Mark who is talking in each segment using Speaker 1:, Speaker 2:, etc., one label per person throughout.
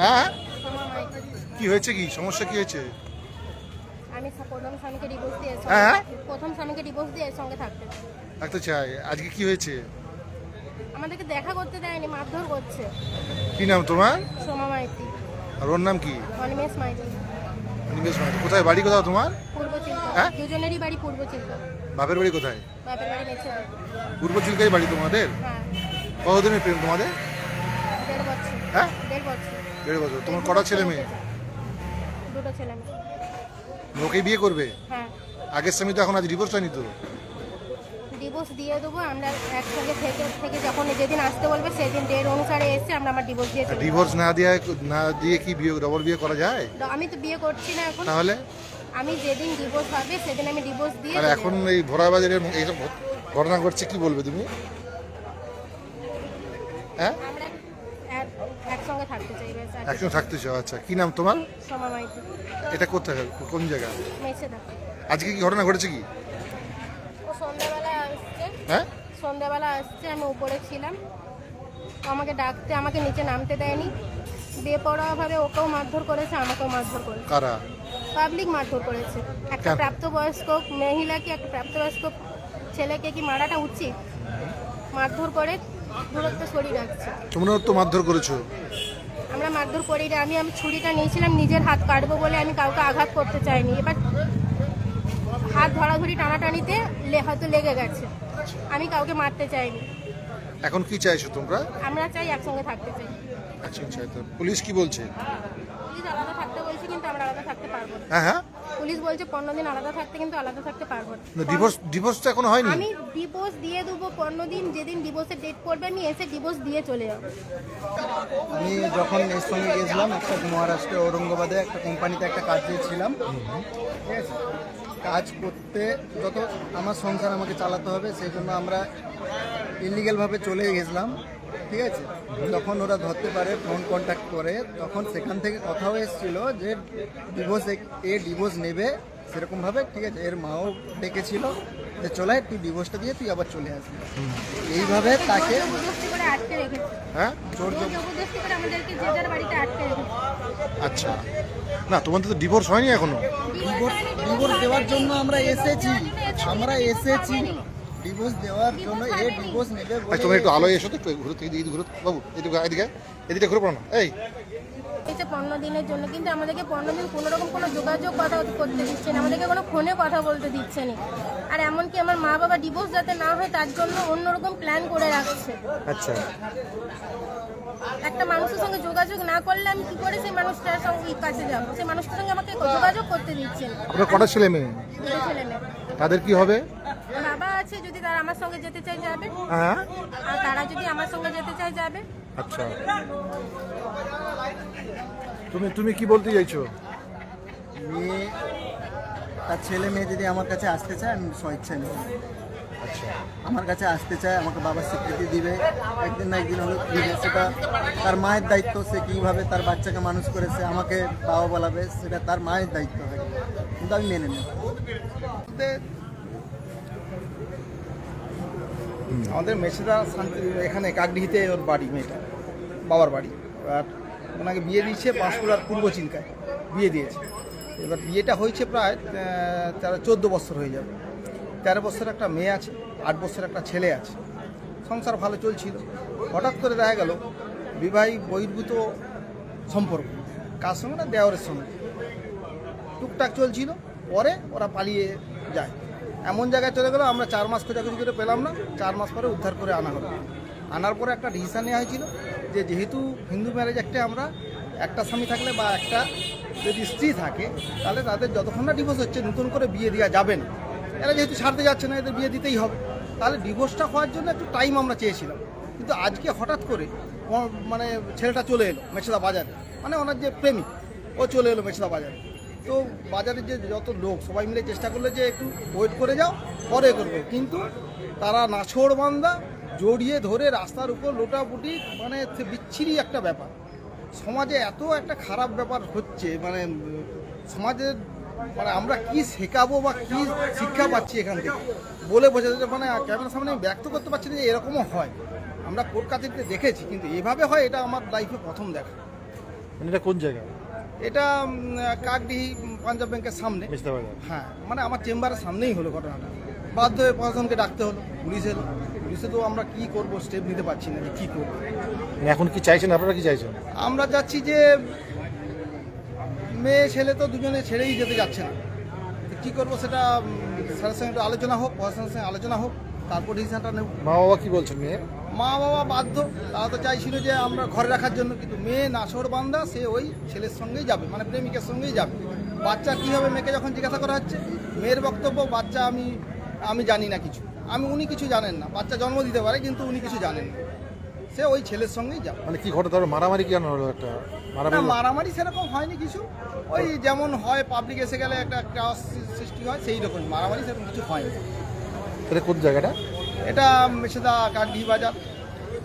Speaker 1: হ্যাঁ? কি হয়েছে কি? সমস্যা কি হয়েছে?
Speaker 2: আমি সা- প্রথম স্বামীকে ডিভোর্স দিয়ে
Speaker 1: হ্যাঁ?
Speaker 2: প্রথম স্বামীকে ডিভোর্স দিয়ে সঙ্গে থাকতে
Speaker 1: থাকতে চাই। আজকে কি হয়েছে?
Speaker 2: আমাদেরকে দেখা করতে দেয়নি মারধর করছে।
Speaker 1: কি নাম তোমার?
Speaker 2: সোমা মাইতি।
Speaker 1: আর ওর নাম কি?
Speaker 2: অনিমেষ মাইতি।
Speaker 1: কোথায়? বাড়ি তোমার?
Speaker 2: পূর্ব চিল্কা।
Speaker 1: হ্যাঁ?
Speaker 2: দুজনেরই বাড়ি পূর্ব চিল্কা।
Speaker 1: বাপের বাড়ি কোথায়?
Speaker 2: বাপের বাড়ি
Speaker 1: পূর্ব চিলকাই বাড়ি তোমাদের?
Speaker 2: হ্যাঁ।
Speaker 1: কতদিনের প্রেম তোমাদের?
Speaker 2: দেড় বছর।
Speaker 1: হ্যাঁ?
Speaker 2: দেড় বছর।
Speaker 1: দেড় বছর। তোমার কটা ছেলে মেয়ে?
Speaker 2: দুটো ছেলে মেয়ে।
Speaker 1: ওকে বিয়ে করবে?
Speaker 2: হ্যাঁ।
Speaker 1: আগের স্বামী তো এখন আজ ডিভোর্স হয়নি তো?
Speaker 2: ডিভোর্স দিয়ে দেবো আমরা একসঙ্গে থেকে থেকে যখন যেদিন আসতে বলবে সেদিন ডেট অনুসারে এসে আমরা আমার ডিভোর্স দিয়ে
Speaker 1: ডিভোর্স না দিয়ে না দিয়ে কি বিয়ে ডবল বিয়ে করা যায়?
Speaker 2: আমি তো বিয়ে করছি না এখন।
Speaker 1: তাহলে?
Speaker 2: আমি যেদিন ডিভোর্স হবে সেদিন আমি ডিভোর্স দিয়ে
Speaker 1: আর এখন। এই ভরা বাজারের এইসব ঘটনা ঘটছে কি বলবে তুমি? হ্যাঁ
Speaker 2: আমরা এক- একসঙ্গে থাকতে চাই ব্যাস আর
Speaker 1: একসঙ্গে থাকতে চাও আচ্ছা। কি নাম তোমার? এটা কোথায়? কোন জায়গা? আজকে কি ঘটনা ঘটেছে কি?
Speaker 2: ও সন্ধ্যাবেলা আসছে।
Speaker 1: হ্যাঁ?
Speaker 2: সন্ধ্যাবেলা আসছে আমি উপরে ছিলাম। আমাকে ডাকতে আমাকে নিচে নামতে দেয়নি। বেপরোয়াভাবে ওকেও মারধর করেছে আমাকেও মারধর করেছে।
Speaker 1: কারা?
Speaker 2: পাবলিক মারধর করেছে। একটা? প্রাপ্তবয়স্ক মহিলাকে একটা প্রাপ্তবয়স্ক ছেলেকে কি মারাটা উচিত? মারধর করে দূরত্ব সরিয়ে রাখছে।
Speaker 1: তোমরাও তো মারধর করেছ।
Speaker 2: মারধর করি না আমি আমি ছুরিটা নিয়েছিলাম নিজের হাত কাটবো বলে আমি কাউকে আঘাত করতে চাইনি। এবার হাত ধরাধরি টানাটানিতে হয়তো লেগে গেছে। আমি কাউকে মারতে চাইনি।
Speaker 1: এখন কি চাইছো তোমরা?
Speaker 2: আমরা চাই একসঙ্গে থাকতে চাই।
Speaker 1: আচ্ছা চাইতো পুলিশ কি বলছে?
Speaker 2: পুলিশ আলাদা থাকতে বলছে কিন্তু আমরা আলাদা থাকতে পারব না।
Speaker 1: হ্যাঁ হ্যাঁ।
Speaker 2: পুলিশ বলছে পনেরো দিন আলাদা থাকতে কিন্তু আলাদা থাকতে পারব না।
Speaker 1: ডিভোর্স ডিভোর্স তো এখনও হয়নি?
Speaker 2: আমি ডিভোর্স দিয়ে দেবো পনেরো দিন যেদিন ডিভোর্সের ডেট পড়বে আমি এসে ডিভোর্স দিয়ে চলে যাব।
Speaker 3: আমি যখন এর সঙ্গে গেছিলাম একটা মহারাষ্ট্রে ঔরঙ্গাবাদে একটা কোম্পানিতে একটা কাজ ছিলাম ঠিক আছে? কাজ করতে যত আমার সংসার আমাকে চালাতে হবে সেই জন্য আমরা ইলিগেলভাবে চলে গেছিলাম। ঠিক আছে? যখন ওরা ধরতে পারে ফোন কন্ট্যাক্ট করে তখন সেখান থেকে কথাও এসেছিল যে ডিভোর্স এ ডিভোর্স নেবে সেরকমভাবে ঠিক আছে? এর মাও ডেকেছিল যে চলে আয়, তুই ডিভোর্সটা দিয়ে তুই আবার চলে আসবি। এইভাবে তাকে
Speaker 1: হ্যাঁ? আচ্ছা। না তোমাদের তো ডিভোর্স হয়নি এখনও?
Speaker 3: ডিভোর্স ডিভোর্স দেওয়ার জন্য আমরা এসেছি। আমরা এসেছি। ডিভোর্স দেওয়ার জন্য এ ডিভোর্স নেবে বলে
Speaker 1: তোমরা একটু আলোয় এসো তো একটু ঘুরো থেকে ঘুরো। বাবু এদিকে এদিকে এদিকে ঘুরে পড়ো না। এই।
Speaker 2: এসে পনেরো দিনের জন্য কিন্তু আমাদেরকে পনেরো দিন কোনো রকম কোনো যোগাযোগ কথা করতে দিচ্ছে না আমাদেরকে কোনো ফোনে কথা বলতে দিচ্ছে না। আর এমনকি আমার মা বাবা ডিভোর্স যাতে না হয় তার জন্য অন্যরকম প্ল্যান করে রাখছে।
Speaker 1: আচ্ছা।
Speaker 2: একটা মানুষের সঙ্গে যোগাযোগ না করলে আমি কি করে সেই মানুষটার সঙ্গে কাছে যাব? সেই মানুষটার সঙ্গে আমাকে যোগাযোগ করতে দিচ্ছে না।
Speaker 1: কটা ছেলে মেয়ে?
Speaker 2: ছেলে মেয়ে।
Speaker 1: তাদের কি হবে?
Speaker 2: তারা আমার সঙ্গে যেতে চায় যাবে।
Speaker 1: হ্যাঁ?
Speaker 2: আর তারা যদি আমার সঙ্গে যেতে চায় যাবে।
Speaker 1: আচ্ছা। তুমি তুমি কি বলতে চাইছো?
Speaker 3: মেয়ে তার ছেলে মেয়ে যদি আমার কাছে আসতে চায় আমি স্বেচ্ছা নেব।
Speaker 1: আচ্ছা।
Speaker 3: আমার কাছে আসতে চায় আমাকে বাবার স্বীকৃতি দিবে। একদিন না একদিন হলো দিবে সেটা তার মায়ের দায়িত্ব সে কীভাবে তার বাচ্চাকে মানুষ করেছে আমাকে বাবা বলাবে সেটা তার মায়ের দায়িত্ব হবে কিন্তু আমি মেনে নেব।
Speaker 4: আমাদের মেছেদা শান্তি এখানে কাকডিহিতে ওর বাড়ি, মেয়েটা, বাবার বাড়ি। আর ওনাকে বিয়ে দিয়েছে পাঁশকুড়ার পূর্ব চিল্কায়, বিয়ে দিয়েছে। এবার বিয়েটা হয়েছে প্রায় তেরো চোদ্দ বছর হয়ে যাবে। তেরো বছর একটা মেয়ে আছে, আট বছর একটা ছেলে আছে। সংসার ভালো চলছিল। হঠাৎ করে দেখা গেল বিবাহিত বহির্ভূত সম্পর্ক। কার সঙ্গে না দেওয়ারের সঙ্গে? টুকটাক চলছিল, পরে ওরা পালিয়ে যায়। এমন জায়গায় চলে গেলো, আমরা চার মাস খোঁজাখুঁজি করে পেলাম না। চার মাস পরে উদ্ধার করে আনা হলো। আনার পরে একটা ডিসিশন নেওয়া হয়েছিল যে যেহেতু হিন্দু ম্যারেজ একটা আমরা, একটা স্বামী থাকলে বা একটা যদি স্ত্রী থাকে, তাহলে তাদের যতক্ষণ না ডিভোর্স হচ্ছে, নতুন করে বিয়ে দেওয়া যাবে না। এরা যেহেতু ছাড়তে যাচ্ছে না, এদের বিয়ে দিতেই হবে। তাহলে ডিভোর্সটা হওয়ার জন্য একটু টাইম আমরা চেয়েছিলাম। কিন্তু আজকে হঠাৎ করে মানে ছেলেটা চলে এলো মেছেদা বাজারে। মানে ওনার যে প্রেমিক, ও চলে এলো মেছেদা বাজারে। তো বাজারে যে যত লোক, সবাই মিলে চেষ্টা করলে যে একটু ওয়েট করে যাও, পরে করবে। কিন্তু তারা নাছোড় বান্দা জড়িয়ে ধরে রাস্তার উপর লোটাপুটি মানে বিচ্ছিরি একটা ব্যাপার। সমাজে এত একটা খারাপ ব্যাপার হচ্ছে মানে সমাজের মানে আমরা কি শেখাবো বা কি শিক্ষা পাচ্ছি এখান থেকে? বলে বোঝা যাচ্ছে মানে ক্যামেরার সামনে আমি ব্যক্ত করতে পারছি না যে এরকমও হয়। আমরা কাছারিতে দেখেছি, কিন্তু এভাবে হয় এটা আমার লাইফে প্রথম দেখা।
Speaker 1: মানে এটা কোন জায়গা?
Speaker 4: এটা কাকডিহি পাঞ্জাব ব্যাংকের সামনে। হ্যাঁ মানে আমার চেম্বারের সামনেই হলো ঘটনাটা। বাধ্য হয়ে প্রশাসনকে ডাকতে হলো পুলিশ এলো। পুলিশে তো আমরা কি করব স্টেপ নিতে পারছি না যে কী করব।
Speaker 1: মানে এখন কি চাইছেন আপনারা কি চাইছেন?
Speaker 4: আমরা যাচ্ছি যে মেয়ে ছেলে তো দুজনে ছেড়েই যেতে যাচ্ছে না। কী করব সেটা স্যারের সঙ্গে একটু আলোচনা হোক প্রশাসনের সঙ্গে আলোচনা হোক তারপর ডিসিশনটা নেব।
Speaker 1: মা বাবা কি বলছেন মেয়ে?
Speaker 4: মা বাবা বাধ্য তারা তো চাইছিল যে আমরা ঘরে রাখার জন্য কিন্তু মেয়ে নাসর বান্দা সে ওই ছেলের সঙ্গেই যাবে মানে প্রেমিকের সঙ্গেই যাবে। বাচ্চা কী হবে মেয়েকে যখন জিজ্ঞাসা করা হচ্ছে মেয়ের বক্তব্য বাচ্চা আমি আমি জানি না কিছু। আমি উনি কিছু জানেন না। বাচ্চা জন্ম দিতে পারে কিন্তু উনি কিছু জানেন না। সে ওই ছেলের সঙ্গেই যাবে।
Speaker 1: মানে কি ঘটে তারপর মারামারি কেন হলো একটা
Speaker 4: না
Speaker 1: মারামারি
Speaker 4: মারামারি সেরকম হয়নি কিছু। ওই যেমন হয় পাবলিক এসে গেলে একটা ক্রাস সৃষ্টি হয় সেই রকম মারামারি সেরকম কিছু হয়নি।
Speaker 1: কোন জায়গাটা?
Speaker 4: এটা মেছেদা কাকডি বাজার।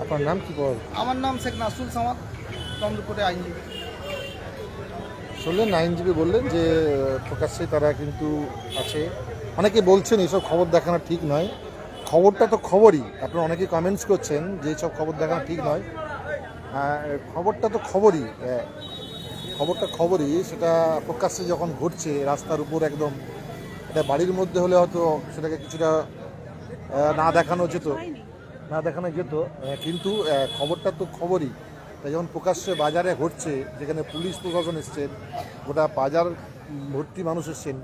Speaker 1: আপনার নাম কি বল?
Speaker 4: আমার নাম শেখ নাসরুল সামাদ তমদুপুরে আইনজীবী।
Speaker 1: শুনলেন আইনজীবী বললেন যে প্রকাশ্যে তারা কিন্তু আছে। অনেকে বলছেন এইসব খবর দেখানো ঠিক নয়। খবরটা তো খবরই। আপনারা অনেকে কমেন্টস করছেন যে এইসব খবর দেখানো ঠিক নয়। খবরটা তো খবরই আহ, খবরটা খবরই সেটা প্রকাশ্যে যখন ঘটছে রাস্তার উপর একদম এটা বাড়ির মধ্যে হলে হয়তো সেটাকে কিছুটা না দেখানো যেত। না দেখানো যেত। কিন্তু খবরটা তো খবরই। তাই যখন প্রকাশ্যে বাজারে ঘটছে, যেখানে পুলিশ প্রশাসন এসছেন, গোটা বাজার ভর্তি মানুষ এসছেন,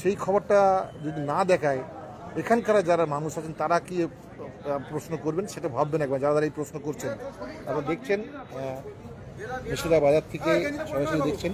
Speaker 1: সেই খবরটা যদি না দেখায়, এখানকার যারা মানুষ আছেন, তারা কি প্রশ্ন করবেন? সেটা ভাববেন একবার, যারা যারা এই প্রশ্ন করছেন। আপনারা দেখছেন মেশিদা বাজার থেকে সরাসরি দেখছেন।